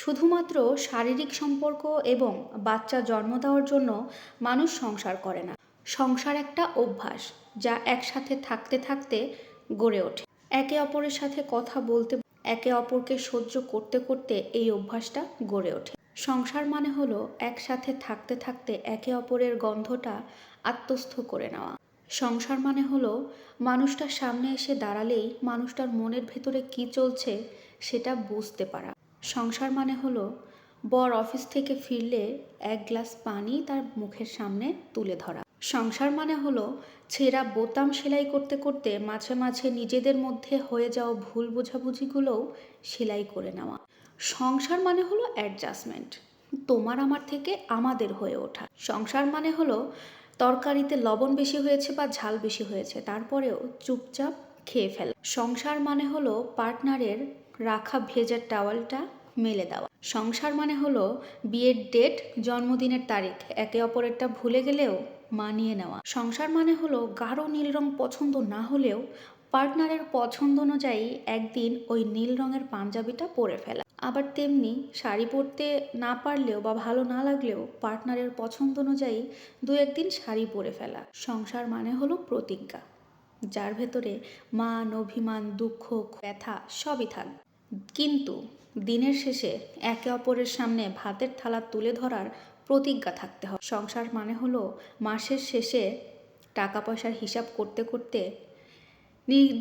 শুধুমাত্র শারীরিক সম্পর্ক এবং বাচ্চা জন্ম দেওয়ার জন্য মানুষ সংসার করে না। সংসার একটা অভ্যাস যা একসাথে থাকতে থাকতে গড়ে ওঠে। একে অপরের সাথে কথা বলতে, একে অপরকে সহ্য করতে করতে এই অভ্যাসটা গড়ে ওঠে। সংসার মানে হলো একসাথে থাকতে থাকতে একে অপরের গন্ধটা আত্মস্থ করে নেওয়া। সংসার মানে হলো মানুষটার সামনে এসে দাঁড়ালেই মানুষটার মনের ভেতরে কি চলছে সেটা বুঝতে পারা। সংসার মানে হলো বর অফিস থেকে ফিরলে এক গ্লাস পানি তার মুখের সামনে তুলে ধরা। সংসার মানে হলো ছেঁড়া বোতাম সেলাই করতে করতে মাঝে মাঝে নিজেদের মধ্যে হয়ে যাওয়া ভুল বোঝাবুঝিগুলোও সেলাই করে নেওয়া। সংসার মানে হলো অ্যাডজাস্টমেন্ট তোমার আমার থেকে আমাদের হয়ে ওঠা। সংসার মানে হলো তরকারিতে লবণ বেশি হয়েছে বা ঝাল বেশি হয়েছে, তারপরেও চুপচাপ খেয়ে ফেলা। সংসার মানে হলো পার্টনারের রাখা ভেজার টাওয়ালটা মেলে দেওয়া। সংসার মানে হলো বিয়ের ডেট, জন্মদিনের তারিখ, একে অপরেরটা ভুলে গেলেও মানিয়ে নেওয়া। সংসার মানে হলো গাঢ় নীল রং পছন্দ না হলেও পার্টনারের পছন্দ অনুযায়ী একদিন ওই নীল রঙের পাঞ্জাবিটা পরে ফেলা। আবার তেমনি শাড়ি পরতে না পারলেও বা ভালো না লাগলেও পার্টনারের পছন্দ অনুযায়ী দু একদিন শাড়ি পরে ফেলা। সংসার মানে হলো প্রতিজ্ঞা। যার ভেতরে মান, অভিমান, দুঃখ, ব্যথা সবই থাকবে কিন্তু দিনের শেষে একে অপরের সামনে ভাতের থালা তুলে ধরার প্রতিজ্ঞা থাকতে হবে। সংসার মানে হলো মাসের শেষে টাকা পয়সার হিসাব করতে করতে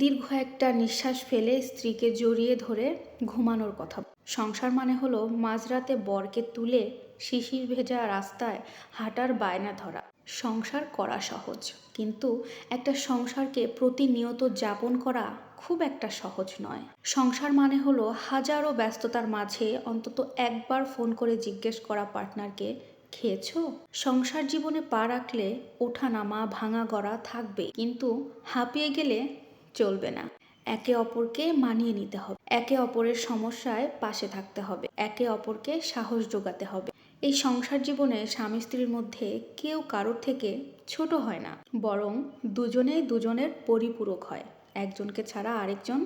দীর্ঘ একটা নিঃশ্বাস ফেলে স্ত্রীকে জড়িয়ে ধরে ঘুমানোর কথা। সংসার মানে হলো মাঝরাতে বরকে তুলে শিশির ভেজা রাস্তায় হাঁটার বায়না ধরা। সংসার করা সহজ। কিন্তু একটা সংসারকে প্রতিনিয়ত যাপন করা খুব একটা সহজ নয়। সংসার মানে হলো হাজারো ব্যস্ততার মাঝে অন্তত একবার ফোন করে জিজ্ঞেস করা পার্টনারকে, খেয়েছো? সংসার জীবনে পা রাখলে ওঠা নামা ভাঙা গড়া থাকবে, কিন্তু হাঁপিয়ে গেলে চলবে না। একে অপরকে মানিয়ে নিতে হবে। একে অপরের সমস্যায় পাশে থাকতে হবে। একে অপরকে সাহস যোগাতে হবে। এই সংসার জীবনে স্বামী স্ত্রীর মধ্যে কেউ কারোর থেকে ছোট হয় না, বরং দুজনেই দুজনের পরিপূরক হয়। একজনকে ছাড়া আরেকজন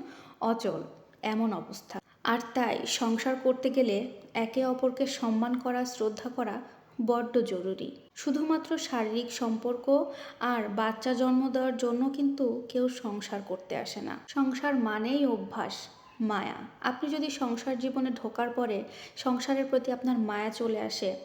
অচল, এমন অবস্থা। আর তাই সংসার করতে গেলে একে অপরকে সম্মান করা, শ্রদ্ধা করা বড্ড জরুরি। শুধুমাত্র শারীরিক সম্পর্ক আর বাচ্চা জন্ম দেওয়ার জন্য কিন্তু কেউ সংসার করতে আসে না। সংসার মানেই অভ্যাস। মায়া। আপনি যদি সংসার জীবনে ঢোকার পরে সংসারের প্রতি আপনার মায়া চলে আসে,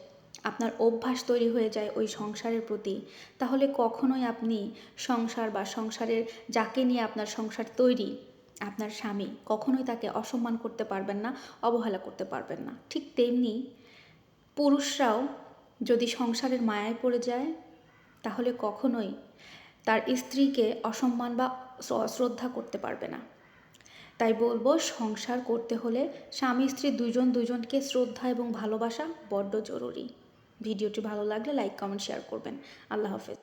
আপনার অভ্যাস তৈরি হয়ে যায় ওই সংসারের প্রতি, তাহলে কখনোই আপনি সংসার বা সংসারের যাকে নিয়ে আপনার সংসার তৈরি, আপনার স্বামী, কখনোই তাকে অসম্মান করতে পারবেন না, অবহেলা করতে পারবেন না। ঠিক তেমনি পুরুষরাও যদি সংসারের মায়ায় পড়ে যায়, তাহলে কখনোই তার স্ত্রীকে অসম্মান বা শ্র- শ্রদ্ধা করতে পারবে না। তাই বলব সংসার করতে হলে স্বামী, স্ত্রী দুজন দুজনকে শ্রদ্ধা এবং ভালোবাসা বড্ড জরুরি। ভিডিওটি ভালো লাগলে লাইক, কমেন্ট, শেয়ার করবেন। আল্লাহ হাফেজ।